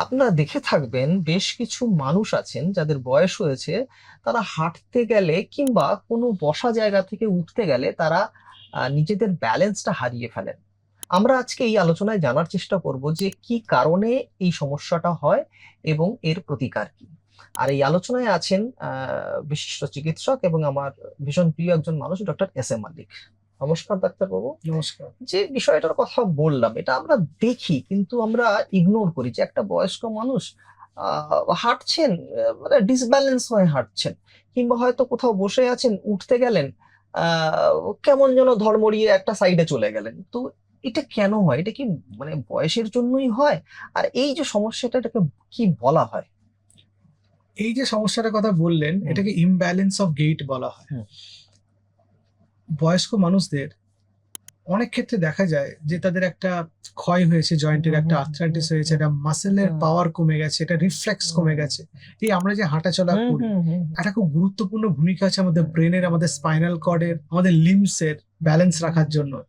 আপনারা দেখে থাকবেন বেশ কিছু মানুষ আছেন যাদের বয়স হয়েছে, তারা হাঁটতে গেলে কিংবা কোনো বসা জায়গা থেকে উঠতে গেলে তারা নিজেদের ব্যালেন্সটা হারিয়ে ফেলেন। আমরা আজকে এই আলোচনায় জানার চেষ্টা করব যে কি কারণে এই সমস্যাটা হয় এবং এর প্রতিকার কি। আর এই আলোচনায় আছেন বিশিষ্ট চিকিৎসক এবং আমার ভীষণ প্রিয় একজন মানুষ ডক্টর এস এম মালিক নমস্কার ডাক্তারবাবু। নমস্কার। যে বিষয়টার কথা বললাম এটা আমরা দেখি কিন্তু আমরা ইগনোর করি যে একটা বয়স্ক মানুষ হাঁটছেন মানে ডিসব্যালেন্স হয়ে হাঁটছেন কিংবা হয়তো কোথাও বসে আছেন উঠতে গেলেন কেমন যেন ধর্মড়িয়ে একটা সাইডে চলে গেলেন। তো এটা কেন হয়? এটা কি মানে বয়সের জন্যই হয়? আর এই যে সমস্যাটা এটাকে কি বলা হয়? এই যে সমস্যাটার কথা বললেন এটাকে ইমব্যালেন্স অফ গেট বলা হয়। বয়স্ক মানুষদের অনেক ক্ষেত্রে দেখা যায় যে তাদের একটা ক্ষয় হয়েছে জয়েন্টের একটা আর্থ্রাইটিস হয়েছে একটা মাসেলের পাওয়ার কমে গেছে এটা রিফ্লেক্স কমে গেছে। এই আমরা যে হাঁটা চলা করি একটা খুব গুরুত্বপূর্ণ ভূমিকা আছে আমাদের ব্রেনের আমাদের স্পাইনাল কর্ডের আমাদের লিমসের ব্যালেন্স রাখার জন্য।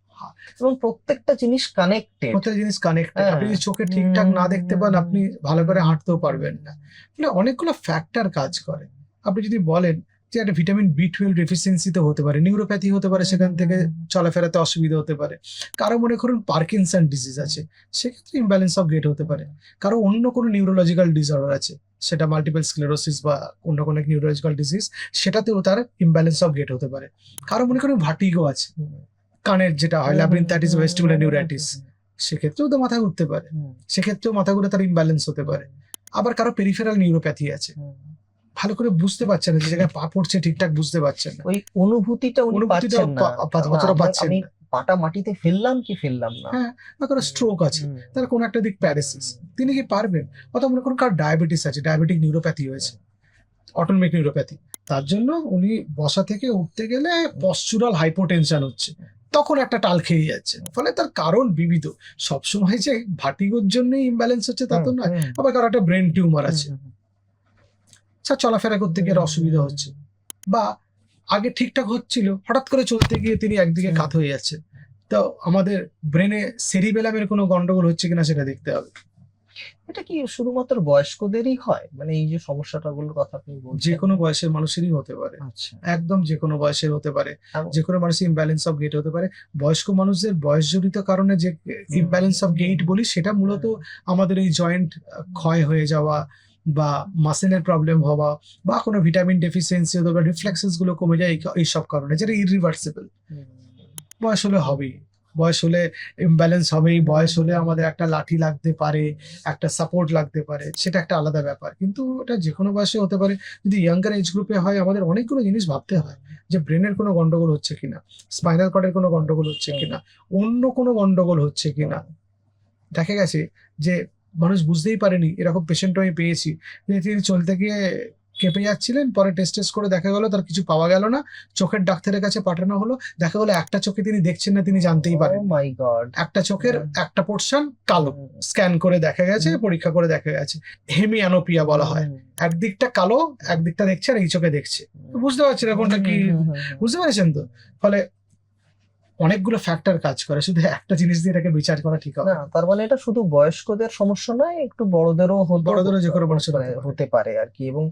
এবং প্রত্যেকটা জিনিস কানেক্টেড প্রত্যেক জিনিস কানেক্টেড হ্যাঁ। আপনি যদি চোখে ঠিকঠাক না দেখতে পান আপনি ভালো করে হাঁটতেও পারবেন না। মানে অনেকগুলো ফ্যাক্টর কাজ করে। আপনি যদি বলেন যে একটা ভিটামিন বি টুয়েলভ ডেফিসিয়েন্সিতে হতে পারে নিউরোপ্যাথি হতে পারে সেখান থেকে চলাফেরাতে অসুবিধা হতে পারে। কারও মনে করুন পার্কিনসন ডিজিজ আছে সেক্ষেত্রে ইমব্যালেন্স অফ গেট হতে পারে। কারও অন্য কোনো নিউরোলজিক্যাল ডিসঅর্ডার আছে সেটা মাল্টিপল স্ক্লেরোসিস বা অন্য কোনো নিউরোলজিক্যাল ডিজিজ সেটাতেও তার ইমব্যালেন্স অফ গেট হতে পারে। কারও মনে করুন ভার্টিগো আছে কানের যেটা হয় ল্যাব্রিনথাইটিস ভেস্টিবুলার নিউরাইটিস সেক্ষেত্রেও তো মাথা ঘুরতে পারে। সেক্ষেত্রেও মাথা ঘুরে তার ইমব্যালেন্স হতে পারে। আবার কারও পেরিফেরাল নিউরোপ্যাথি আছে ভালো করে বুঝতে পারছেন না যে জায়গায় পা পড়ছে ঠিকঠাক বুঝতে পারছেন না। ওই অনুভূতিটা উনি পাচ্ছেন না। অতটা পাচ্ছেন আমি না। পাটা মাটিতে ফেললাম কি ফেললাম না? হ্যাঁ কারও স্ট্রোক আছে। তার কোনো একটা দিক প্যারাসিস তিনি কি পারবেন? অথবা মনে করুন কার ডায়াবেটিস আছে ডায়াবেটিক নিউরোপ্যাথি হয়েছে অটোনমিক নিউরোপ্যাথি তার জন্য উনি বসা থেকে উঠতে গেলে পশ্চুরাল হাইপোটেনশন হচ্ছে। তখন একটা টাল খেয়ে যাচ্ছে। ফলে তার কারণ বিবিধ। সবসময় যে ভাটিগোর জন্যই ইমব্যালেন্স হচ্ছে তা তো নয় আবার কারও একটা ব্রেন টিউমার আছে। হুম, চলাফেরা করতে গিয়ে অসুবিধা হচ্ছে। বা আগে ঠিকঠাক হচ্ছিল হঠাৎ করে চলতে গিয়ে তিনি একদিকে। কাত হয়ে যাচ্ছে। তো আমাদের ব্রেনে সেরিবেলামের কোনো গন্ডগোল হচ্ছে কিনা সেটা দেখতে হবে। এটা কি শুধুমাত্র বয়স্কদেরই হয়? মানে এই যে সমস্যাটা গুলোর কথা আপনি বলছেন। যে কোনো বয়সের মানুষেরই হতে পারে। আচ্ছা। একদম যে কোনো বয়সের হতে পারে। যে কোনো মানুষের ইমব্যালেন্স অফ গেট হতে পারে। বয়স্ক মানুষদের বয়সজনিত কারণে যে ইমব্যালেন্স অফ গেট বলি সেটা মূলত আমাদের এই জয়েন্ট ক্ষয় হয়ে যাওয়া বা মাসেলের প্রবলেম হওয়া বা কোনো ভিটামিন ডেফিসিয়েন্সি হতে বা রিফ্লেক্সেসগুলো কমে যায় এই- এইসব কারণে। যেটা ইরিভার্সিবল বয়স হলে হবেই। বয়স হলে ইমব্যালেন্স হবেই। বয়স হলে আমাদের একটা লাঠি লাগতে পারে একটা সাপোর্ট লাগতে পারে সেটা একটা আলাদা ব্যাপার। কিন্তু ওটা যে কোনো বয়সে হতে পারে। যদি ইয়াঙ্গার এজ গ্রুপে হয় আমাদের অনেকগুলো জিনিস ভাবতে হয় যে ব্রেনের কোনো গন্ডগোল হচ্ছে কিনা স্পাইনাল কর্ডের কোনো গন্ডগোল হচ্ছে কিনা অন্য কোনো গন্ডগোল হচ্ছে কিনা। দেখা গেছে যে মানুষ বুঝতেই পারেনি এরকম পেশেন্ট আমি পেয়েছি। তিনি চলতে গিয়ে কেঁপে যাচ্ছিলেন পরে টেস্ট টেস্ট করে দেখা গেল তার কিছু পাওয়া গেল না চোখের ডাক্তারের কাছে পাঠানো হলো দেখা গেলো একটা চোখে তিনি দেখছেন না তিনি জানতেই পারেন মাই গড একটা চোখের একটা পোর্শন কালো স্ক্যান করে দেখা গেছে পরীক্ষা করে দেখা গেছে। হেমিয়ানোপিয়া বলা হয়। একদিকটা কালো একদিকটা দেখছে আর এই চোখে দেখছে। বুঝতে পারছি না কোনটা কি বুঝতে পারছেন তো? ফলে অনেকগুলো ফ্যাক্টর কাজ করে শুধু একটা জিনিস দিয়ে এটাকে বিচার করা ঠিক হবে না। তার মানে এটা শুধু বয়স্কদের সমস্যা নয় একটু বড়দেরও বড়দেরও যে কোনো মানুষের হতে পারে। আর কি এবং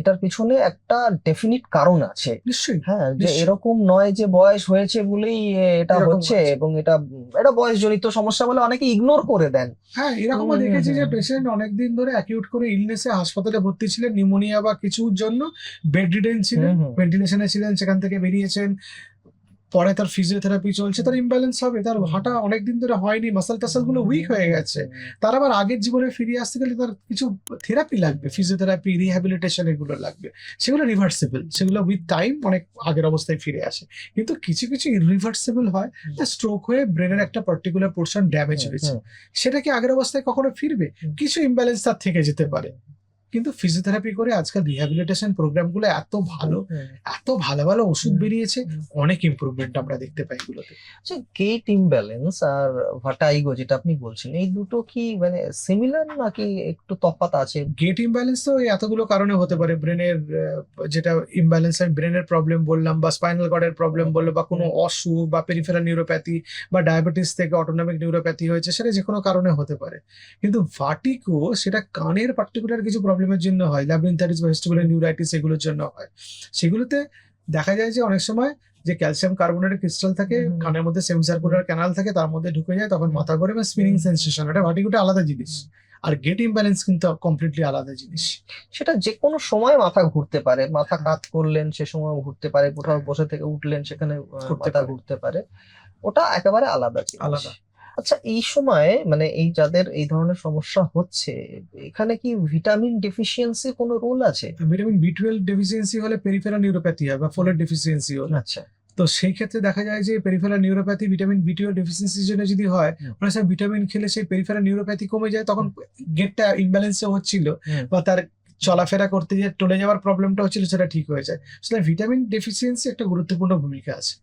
এটার পিছনে একটা ডেফিনিট কারণ আছে নিশ্চয়ই হ্যাঁ যে এরকম নয় যে বয়স হয়েছে বলেই এটা হচ্ছে। এবং এটা এটা বয়সজনিত সমস্যা বলে অনেকে ইগনোর করে দেন হ্যাঁ এরকমও দেখেছি যে। পেশেন্ট অনেকদিন ধরে অ্যাকিউট করে ইলনেসে হাসপাতালে ভর্তি ছিলেন নিউমোনিয়া বা কিছুর জন্য বেড রিডেন ছিলেন। ভেন্টিলেশনে ছিলেন সেখান থেকে বেরিয়েছেন পরে তার ফিজিওথেরাপি চলছে তার ইমব্যালেন্স হবে তার হাঁটা অনেকদিন ধরে হয়নি মাসল টাসলগুলো উইক হয়ে গেছে। তার আবার আগের জীবনে ফিরে আসতে গেলে তার কিছু থেরাপি লাগবে ফিজিওথেরাপি রিহ্যাবিলিটেশন এগুলো লাগবে। সেগুলো রিভার্সিবল সেগুলো উইথ টাইম অনেক আগের অবস্থায় ফিরে আসে। কিন্তু কিছু কিছু ইরিভার্সিবল হয় স্ট্রোক হয়ে ব্রেনের একটা পার্টিকুলার পোর্শন ড্যামেজ হয়েছে। সেটা কি আগের অবস্থায় কখনো ফিরবে? কিছু ইমব্যালেন্স তার থেকে যেতে পারে। কিন্তু ফিজিওথেরাপি করে আজকাল রিহ্যাবিলিটেশন প্রোগ্রামগুলো এত ভালো এত ভালো ভালো ওষুধ বেরিয়েছে অনেক ইমপ্রুভমেন্ট আমরা দেখতে পাই এগুলোতে। আচ্ছা গেট ইমব্যালেন্স আর ভার্টাইগো যেটা আপনি বলছেন এই দুটো কি মানে সিমিলার নাকি একটু তফাৎ আছে? গেট ইমব্যালেন্স তো এই এতগুলো কারণে হতে পারে ব্রেনের যেটা ইমব্যালেন্স আমি ব্রেনের প্রবলেম বললাম বা স্পাইনাল কর্ডের প্রবলেম বলল বা কোনো অসুখ বা পেরিফেরাল নিউরোপ্যাথি বা ডায়াবেটিস থেকে অটোনমিক নিউরোপ্যাথি হয়েছে সেটা যে কোনো কারণে হতে পারে। কিন্তু ভাটিকো সেটা কানের পার্টিকুলার কিছু প্রবলেমের জন্য হয় ল্যাবরিনথাইটিস বা ভেস্টিবুলার নিউরাইটিস এগুলোর জন্য হয়। সেগুলোতে দেখা যায় যে অনেক সময় যে ক্যালসিয়াম কার্বনেটের ক্রিস্টাল থাকে। কানের মধ্যে সেমিসার্কুলার ক্যানাল থাকে তার মধ্যে ঢুকে যায় তখন মাথা করে বা স্পিনিং সেন্সেশন এটা ভার্টিকোটা আলাদা জিনিস। আর গেট ইমব্যালেন্স কিন্তু কমপ্লিটলি আলাদা জিনিস। সেটা যে কোনো সময় মাথা ঘুরতে পারে মাথা কাত করলেন সে সময় ঘুরতে পারে কোথাও বসে থেকে উঠলেন সেখানে মাথা ঘুরতে পারে। ওটা একেবারে আলাদা আলাদা। আচ্ছা এই সময় মানে এই যাদের এই ধরনের সমস্যা হচ্ছে এখানে কি ভিটামিন ডেফিসিয়েন্সির কোনো রোল আছে? ভিটামিন বি টুয়েলভ ডেফিসিয়েন্সি হলে পেরিফেরাল নিউরোপ্যাথি হয় বা ফোলেট ডেফিসিয়েন্সি হলে আচ্ছা। তো সেই ক্ষেত্রে দেখা যায় যে peripheral neuropathy vitamin B twelve ডেফিসিয়েন্সির জন্য যদি হয়। মানে স্যার ভিটামিন খেলে সেই পেরিফেরাল নিউরোপ্যাথি কমে যায় তখন গেটটা ইমব্যালেন্সে হচ্ছিল বা তার চলাফেরা করতে গিয়ে টলে যাওয়ার প্রবলেমটা হচ্ছিল সেটা ঠিক হয়ে যায়। সেটা ভিটামিন ডেফিসিয়েন্সি একটা গুরুত্বপূর্ণ ভূমিকা আছে।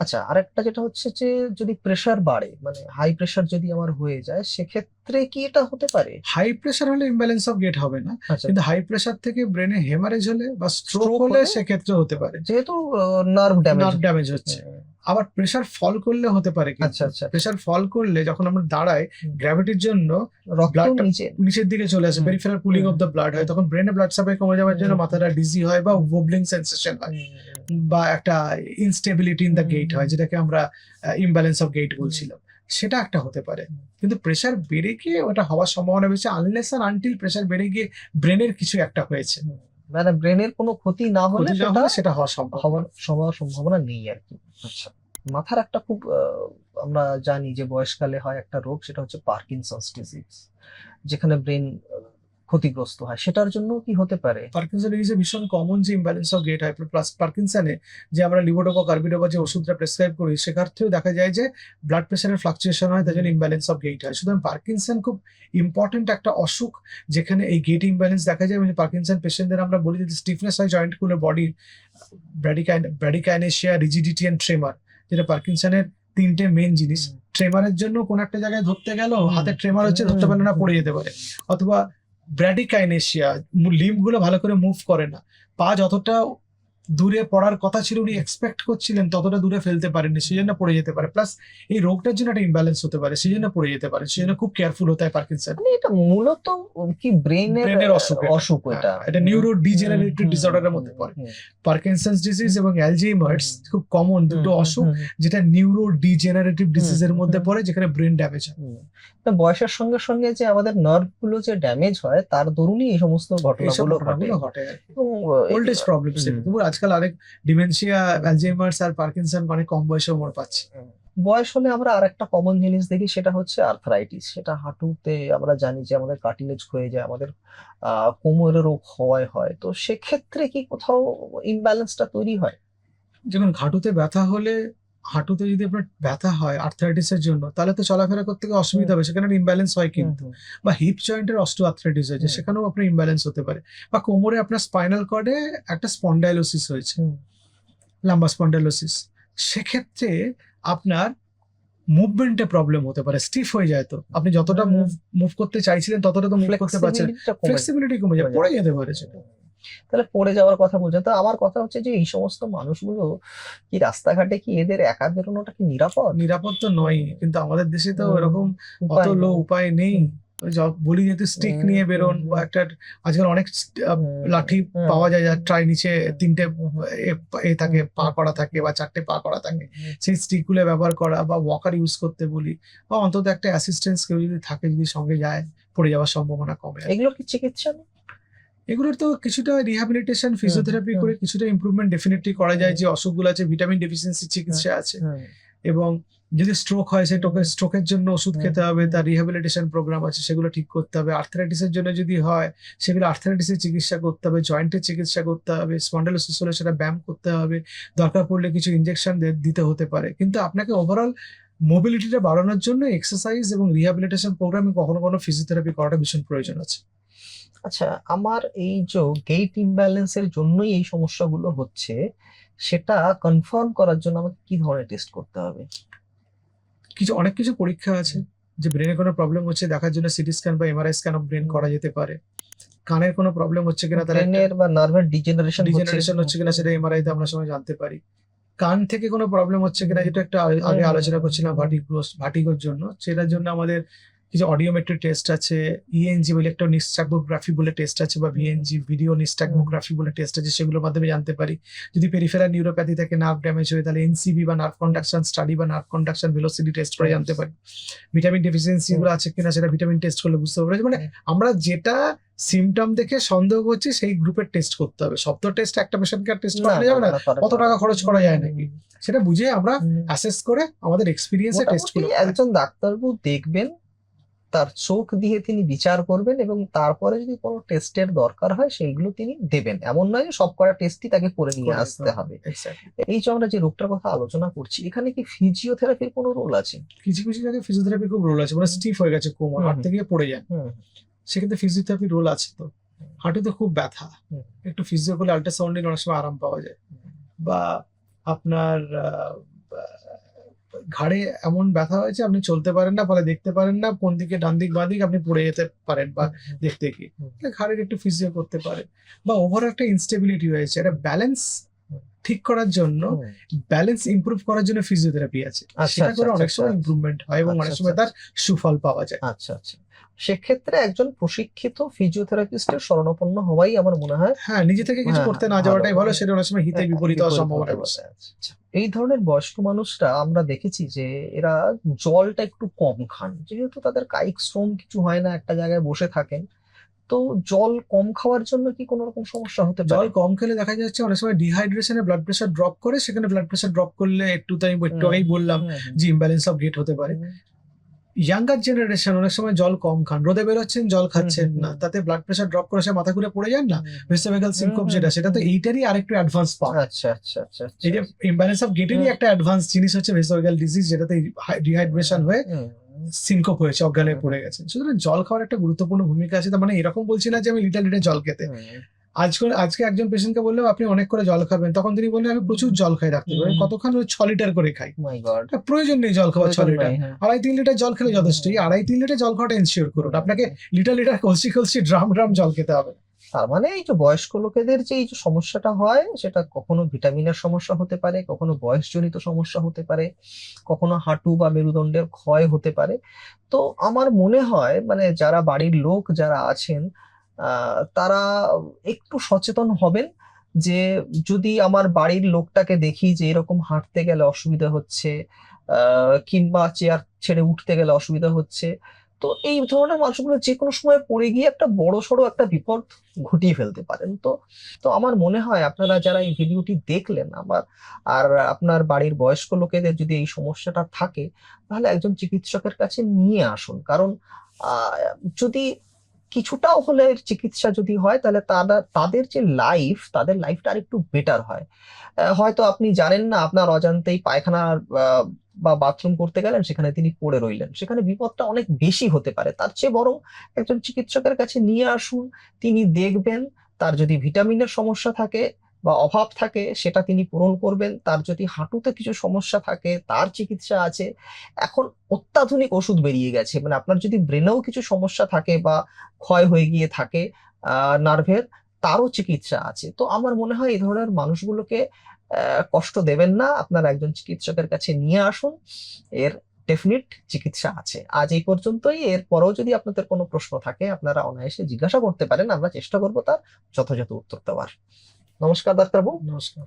আচ্ছা আরেকটা যেটা হচ্ছে যে যদি প্রেশার বাড়ে মানে হাই প্রেশার যদি আমার হয়ে যায় সেক্ষেত্রে কি এটা হতে পারে? হাই প্রেশার হলে ইমব্যালেন্স অফ গেট হবে না। আচ্ছা। কিন্তু হাই প্রেশার থেকে ব্রেনে হেমারেজ হলে বা স্ট্রোক হলে হলে? সেক্ষেত্রে হতে পারে। যেহেতু নার্ভ ড্যামেজ ড্যামেজ হচ্ছে। আবার প্রেশার ফল করলে হতে পারে আচ্ছা আচ্ছা। প্রেশার ফল করলে যখন আমরা দাঁড়াই। গ্র্যাভিটির জন্য নিচে নিচের দিকে চলে আসে। Peripheral pooling of the blood হয়। তখন ব্রেনে ব্লাড সাপ্লাই কমে যাওয়ার জন্য মাথাটা ডিজি হয় বা ওবলিং সেন্সেশন হয়। বা একটা ইনস্টেবিলিটি ইন দ্য গেট হয় যেটাকে আমরা ইমব্যালেন্স অফ গেট বলছিলাম। সেটা একটা হতে পারে। কিন্তু প্রেশার বেড়ে গিয়ে ওটা হওয়ার সম্ভাবনা বেশি আনলেস আর আনটিল প্রেশার বেড়ে গিয়ে ব্রেনের কিছু একটা হয়েছে। মানে ব্রেনের কোনো ক্ষতি না হলে সেটা সেটা হওয়া সম্ভব হওয়ার সম্ভাবনা সম্ভাবনা নেই আর কি। আচ্ছা। মাথার একটা খুব আহ, আমরা জানি যে বয়সকালে হয় একটা রোগ সেটা হচ্ছে পার্কিনসন্স ডিজিজ যেখানে ব্রেন ক্ষতিগ্রস্ত হয়। সেটার জন্য কি হতে পারে? পার্কিনসন এ ভীষণ কমন যে ইমব্যালেন্স অফ গেট হয় প্লাস পার্কিনসনে যে আমরা লিভোডোপা কার্বিডোপা যে ওষুধটা প্রেসক্রাইব করি সেক্ষেত্রেও দেখা যায় যে ব্লাড প্রেশারের ফ্লাকচুয়েশন হয় তার জন্য ইমব্যালেন্স অফ গেট হয়। সুতরাং পার্কিনসন খুব ইম্পর্টেন্ট একটা অসুখ যেখানে এই গেট ইমব্যালেন্স দেখা যায়। এবং পার্কিনসন পেশেন্টদের আমরা বলি যে স্টিফনেস হয় জয়েন্টগুলো বডির ব্র্যাডিকাইন ব্র্যাডিকাইনেশিয়া রিজিডিটি অ্যান্ড ট্রেমার যেটা পার্কিনসনের তিনটে মেন জিনিস। ট্রেমারের জন্য কোন একটা জায়গায় ধরতে গেল হাতে ট্রেমার হচ্ছে ধরতে পারলে না পড়ে যেতে পারে। অথবা ব্র্যাডিকাইনেশিয়া লিম্বগুলো ভালো করে মুভ করে না। পা যতটা দূরে পড়ার কথা ছিল উনি এক্সপেক্ট করছিলেন ততটা দূরে ফেলতে পারেননি সেই জন্য পড়ে যেতে পারে। প্লাস এই রোগটার জন্য একটা ইমব্যালেন্স হতে পারে সেই জন্য পড়ে যেতে পারে সেই জন্য খুব কেয়ারফুল হতে হয় পার্কিনসন মানে এটা মূলত কি ব্রেনের ব্রেনের অসুখ অসুখ এটা। এটা নিউরো ডিজেনারেটিভ ডিসঅর্ডারের মধ্যে পড়ে। পার্কিনসন্স ডিজিজ এবং অ্যালজেইমার্স। খুব কমন দুটো অসুখ যেটা নিউরো ডিজেনারেটিভ ডিজিজের মধ্যে পড়ে যেখানে ব্রেন ড্যামেজ হয়। তা বয়সের সঙ্গে সঙ্গে যে আমাদের নার্ভগুলো যে ড্যামেজ হয় তার দরুনই এই সমস্ত ঘটনাগুলো ঘটে। ঘটে ওল্ড এজ প্রবলেম। তবু আজকাল অনেক ডিমেনশিয়া অ্যালজাইমার্স আর পার্কিনসন অনেক কম বয়সে মোড় পাচ্ছি। বয়স হলে আমরা আর একটা কমন জিনিস দেখি সেটা হচ্ছে আর্থরাইটিস সেটা হাঁটুতে আমরা জানি যে আমাদের কার্টিলেজ হয়ে যায় আমাদের আহ কোমরের রোগ হওয়ায় হয়। তো সেক্ষেত্রে কি কোথাও ইমব্যালেন্সটা তৈরি হয়? যেমন ঘাটুতে ব্যথা হলে হাঁটুতে যদি আপনার ব্যথা হয় আর্থারাইটিসের জন্য তাহলে তো চলাফেরা করতে গিয়ে অসুবিধা হবে সেখানে ইমব্যালেন্স হয় কিন্তু। বা হিপ জয়েন্টের অস্টো আর্থ্রাইটিস হয়েছে সেখানেও আপনার ইমব্যালেন্স হতে পারে। বা কোমরে আপনার স্পাইনাল কর্ডে একটা স্পন্ডাইলোসিস হয়েছে। লাম্বা স্পন্ডাইলোসিস সেক্ষেত্রে আপনার মুভমেন্টে প্রবলেম হতে পারে স্টিফ হয়ে যায় তো। আপনি যতটা মুভ মুভ করতে চাইছিলেন ততটা তো মুভ করতে পারছেন। ফ্লেক্সিবিলিটি কমে যায়। পড়ে যেতে পারে সেটা। তাহলে পড়ে যাওয়ার কথা বলছেন। তো আমার কথা হচ্ছে যে এই সমস্ত মানুষগুলো কি রাস্তাঘাটে কি এদের একা বেরোনোটা কি নিরাপদ? নিরাপদ তো নয় কিন্তু আমাদের দেশে তো এরকম অত লো নেই। উপায় নেই বলি যেহেতু স্টিক নিয়ে বেরোন বা একটা আজকাল অনেক লাঠি পাওয়া যায় যার ট্রাই নিচে তিনটে এ- থাকে পা করা থাকে বা চারটে পা করা থাকে সেই স্টিকগুলো ব্যবহার করা বা ওয়াকার ইউজ করতে বলি বা অন্তত একটা অ্যাসিস্ট্যান্স কেউ যদি থাকে যদি সঙ্গে যায় পড়ে যাওয়ার সম্ভাবনা কমে এগুলোর কি। চিকিৎসা? নেই? এগুলোর তো কিছুটা রিহ্যাবিলিটেশন ফিজিওথেরাপি করে কিছুটা ইমপ্রুভমেন্ট ডেফিনেটলি করা যায়। যে অসুখগুলো আছে ভিটামিন ডেফিসিয়েন্সি চিকিৎসা আছে। এবং যদি স্ট্রোক হয় সেটাকে স্ট্রোকের জন্য ওষুধ খেতে হবে তার রিহ্যাবিলিটেশন প্রোগ্রাম আছে সেগুলো ঠিক করতে হবে। আর্থারাইটিসের জন্য যদি হয় সেগুলো আর্থারাইটিসের চিকিৎসা করতে হবে জয়েন্টের চিকিৎসা করতে হবে স্পন্ডালোসিস হলে সেটা ব্যায়াম করতে হবে। দরকার পড়লে কিছু ইনজেকশন দিতে হতে পারে। কিন্তু আপনাকে ওভারঅল মোবিলিটিটা বাড়ানোর জন্য এক্সারসাইজ এবং রিহ্যাবিলিটেশন প্রোগ্রামে কখনো কখনো ফিজিওথেরাপি করাটা ভীষণ প্রয়োজন আছে। আচ্ছা আমার এই যে গেট ইমব্যালেন্সের জন্যই এই সমস্যাগুলো হচ্ছে সেটা কনফার্ম করার জন্য আমাকে কি ধরনের টেস্ট করতে হবে? কিছু অনেক কিছু পরীক্ষা আছে যে ব্রেনে কোনো প্রবলেম হচ্ছে দেখার জন্য সিটি স্ক্যান বা এমআরআই স্ক্যান অফ ব্রেন করা যেতে পারে। কানের কোনো প্রবলেম হচ্ছে কিনা তার ব্রেনের বা নার্ভের ডিজেনারেশন ডিজেনারেশন হচ্ছে কিনা সেটা এমআরআই তে আমরা সময় জানতে পারি। কান থেকে কোনো প্রবলেম হচ্ছে কিনা যেটা একটা আগে- আলোচনা করছিলাম ভার্টিগোস ভার্টিগোর জন্য। সেটার জন্য আমাদের কিছু অডিওমেট্রি টেস্ট আছে E ইএনজি বা ইলেকট্রোনিস্টাগ্মোগ্রাফি বলে টেস্ট আছে বা ভিএনজি ভিডিও নিস্টাগ্মোগ্রাফি বলে টেস্ট আছে সেগুলোর মাধ্যমে জানতে পারি। যদি পেরিফেরাল নিউরোপ্যাথি থেকে নার্ভ ড্যামেজ হয়ে তাহলে এনসিবি বা নার্ভ কন্ডাকশন স্টাডি বা নার্ভ কন্ডাকশন ভেলোসিটি টেস্ট করে জানতে পারি। ভিটামিন ডেফিসিয়েন্সি গুলো আছে কিনা সেটা ভিটামিন টেস্ট করলে বুঝতে পারবে। মানে আমরা যেটা সিমটম দেখে সন্দেহ করছি সেই গ্রুপের টেস্ট করতে হবে। সব তো টেস্ট একটা পেশেন্টকে টেস্ট করা যাবে না কত টাকা খরচ করা যায় নাকি? সেটা বুঝে আমরা অ্যাসেস করে আমাদের এক্সপিরিয়েন্সে টেস্টগুলো একজন ডাক্তারবাবু দেখবেন তার চোখ দিয়ে তিনি বিচার করবেন এবং তারপরে যদি কোনো টেস্টের দরকার হয় সেইগুলো তিনি দেবেন। এমন নয় যে সব কটা টেস্টই তাকে করে নিয়ে আসতে হবে। এই যে আমরা যে রোগটার কথা আলোচনা করছি এখানে কি ফিজিওথেরাপির কোনো রোল আছে? কিছু কিছু জায়গায় ফিজিওথেরাপি খুব রোল আছে। মানে স্টিফ হয়ে গেছে কোমর হাত থেকে পড়ে যায়। সেক্ষেত্রে ফিজিওথেরাপি রোল আছে তো। হাঁটুতে খুব ব্যথা। একটু ফিজিও করলে আল্ট্রাসাউন্ড অনেক সময় আরাম পাওয়া যায়। বা আপনার ঘাড়ে এমন ব্যথা হয়েছে আপনি চলতে পারেন না ফলে দেখতে পারেন না কোন দিকে ডান দিক বা দিক আপনি পড়ে যেতে পারেন বা দেখতে গিয়ে। ঘাড়ের একটু ফিজিও করতে পারে বা ওভার একটা ইনস্টেবিলিটি হয়েছে একটা ব্যালেন্স ঠিক করার জন্য ব্যালেন্স ইমপ্রুভ করার জন্য ফিজিওথেরাপি আছে। আচ্ছা, সেটা করে আচ্ছা, অনেক আচ্ছা, সময় আচ্ছা। ইমপ্রুভমেন্ট হয় এবং আচ্ছা, অনেক সময় আচ্ছা, তার সুফল পাওয়া যায়। আচ্ছা আচ্ছা। সেক্ষেত্রে একজন প্রশিক্ষিত ফিজিওথেরাপিস্টের শরণাপন্ন হওয়াই আমার মনে হয় হ্যাঁ নিজে থেকে কিছু হ্যাঁ, করতে না যাওয়াটাই ভালো। সেটা অনেক সময় হিতে বিপরীত হওয়ার সম্ভাবনা আচ্ছা। এই ধরনের বয়স্ক মানুষরা আমরা দেখেছি যে এরা জলটা একটু কম খান। যেহেতু তাদের কায়িক শ্রম কিছু হয় না একটা জায়গায় বসে থাকেন তো জল কম খাওয়ার জন্য কি কোনো রকম সমস্যা হতে পারে? জল কম খেলে দেখা যাচ্ছে অনেক সময় ডিহাইড্রেশনে ব্লাড প্রেশার ড্রপ করে সেখানে ব্লাড প্রেশার ড্রপ করলে একটু তাই একটু। আগেই বললাম যে ইমব্যালেন্স অফ গেট হতে পারে। ইয়াঙ্গার জেনারেশন অনেক সময় জল কম খান রোদে বেরোচ্ছেন জল খাচ্ছেন না। তাতে ব্লাড প্রেশার ড্রপ করে সে মাথা ঘুরে পড়ে যান না? হুম, ভেস্টাভেগাল সিনকোপ যেটা সেটা তো এইটারই আরেকটু অ্যাডভান্স পার্ট আচ্ছা আচ্ছা আচ্ছা আচ্ছা। এই যে ইমব্যালেন্স অফ গেটেরই একটা অ্যাডভান্স জিনিস হচ্ছে ভেস্টাভেগাল ডিজিজ যেটাতে ডিহাইড্রেশন হয়ে সিনকোপ হয়েছে অজ্ঞান। পড়ে গেছে। সুতরাং জল খাওয়ার একটা গুরুত্বপূর্ণ ভূমিকা আছে তার মানে এরকম বলছি না যে আমি লিটার লিটার জল খেতে। আজকে আজকে একজন পেশেন্টকে বললাম আপনি অনেক করে জল খাবেন। তখন তিনি বললেন আমি প্রচুর জল খাই ডাক্তার হুম। কতক্ষণ ছ লিটার করে খাই। মাই প্রয়োজন নেই জল খাওয়া ছ লিটার হ্যাঁ। আড়াই তিন লিটার জল খেলে যথেষ্ট। আড়াই তিন লিটার জল খাওয়াটা এনশিওর করুন। আপনাকে লিটার লিটার কলসি কলসি ড্রাম ড্রাম জল খেতে হবে। তার মানে এই যে বয়স্ক লোকেদের যে এই যে সমস্যাটা হয়, সেটা কখনো ভিটামিনের সমস্যা হতে পারে, কখনো বয়সজনিত সমস্যা হতে পারে, কখনো হাঁটু বা মেরুদণ্ডের ক্ষয় হতে পারে। তো আমার মনে হয় মানে যারা বাড়ির লোক যারা আছেন তারা একটু সচেতন হবেন যে যদি আমার বাড়ির লোকটাকে দেখি যে এরকম হাঁটতে গেলে অসুবিধা হচ্ছে কিংবা চেয়ার ছেড়ে উঠতে গেলে অসুবিধা হচ্ছে তো এই ধরনের মানুষগুলো যে কোনো সময় পড়ে গিয়ে একটা বড় সড়ো একটা বিপদ ঘটিয়ে ফেলতে পারেন। তো তো আমার মনে হয় আপনারা যারা এই ভিডিওটি দেখলেন আমার, আর আপনার বাড়ির বয়স্ক লোকেদের যদি এই সমস্যাটা থাকে, তাহলে একজন চিকিৎসকের কাছে নিয়ে আসুন। কারণ যদি কিছুটাও হলে চিকিৎসা যদি হয়, তাহলে তারা তাদের যে লাইফ তাদের লাইফটা আর একটু বেটার হয়। হয়তো আপনি জানেন না, আপনার অজান্তেই পায়খানা বা বাথরুম করতে গেলেন, সেখানে তিনি পড়ে রইলেন। সেখানে বিপদটা অনেক বেশি হতে পারে। তার চেয়ে বরং একজন চিকিৎসকের কাছে নিয়ে আসুন, তিনি দেখবেন, তার যদি ভিটামিনের সমস্যা থাকে বা অভাব থাকে, সেটা তিনি পূরণ করবেন। তার যদি হাঁটুতে কিছু সমস্যা থাকে, তার চিকিৎসা আছে। এখন অত্যাধুনিক ওষুধ বেরিয়ে গেছে। মানে আপনার যদি ব্রেনেও কিছু সমস্যা থাকে বা ক্ষয় হয়ে গিয়ে থাকে নার্ভের, তারও চিকিৎসা আছে। তো আমার মনে হয় এই ধরনের মানুষগুলোকে কষ্ট দেবেন না। আপনার একজন চিকিৎসকের কাছে নিয়ে আসুন। এর ডেফিনিট চিকিৎসা আছে। আজ এই পর্যন্তই। এর পরেও যদি আপনাদের কোনো প্রশ্ন থাকে, আপনারা অনায়াসে জিজ্ঞাসা করতে পারেন। আমরা চেষ্টা করব তার যথাযথ উত্তর দেওয়ার। নমস্কার ডাক্তারবাবু নমস্কার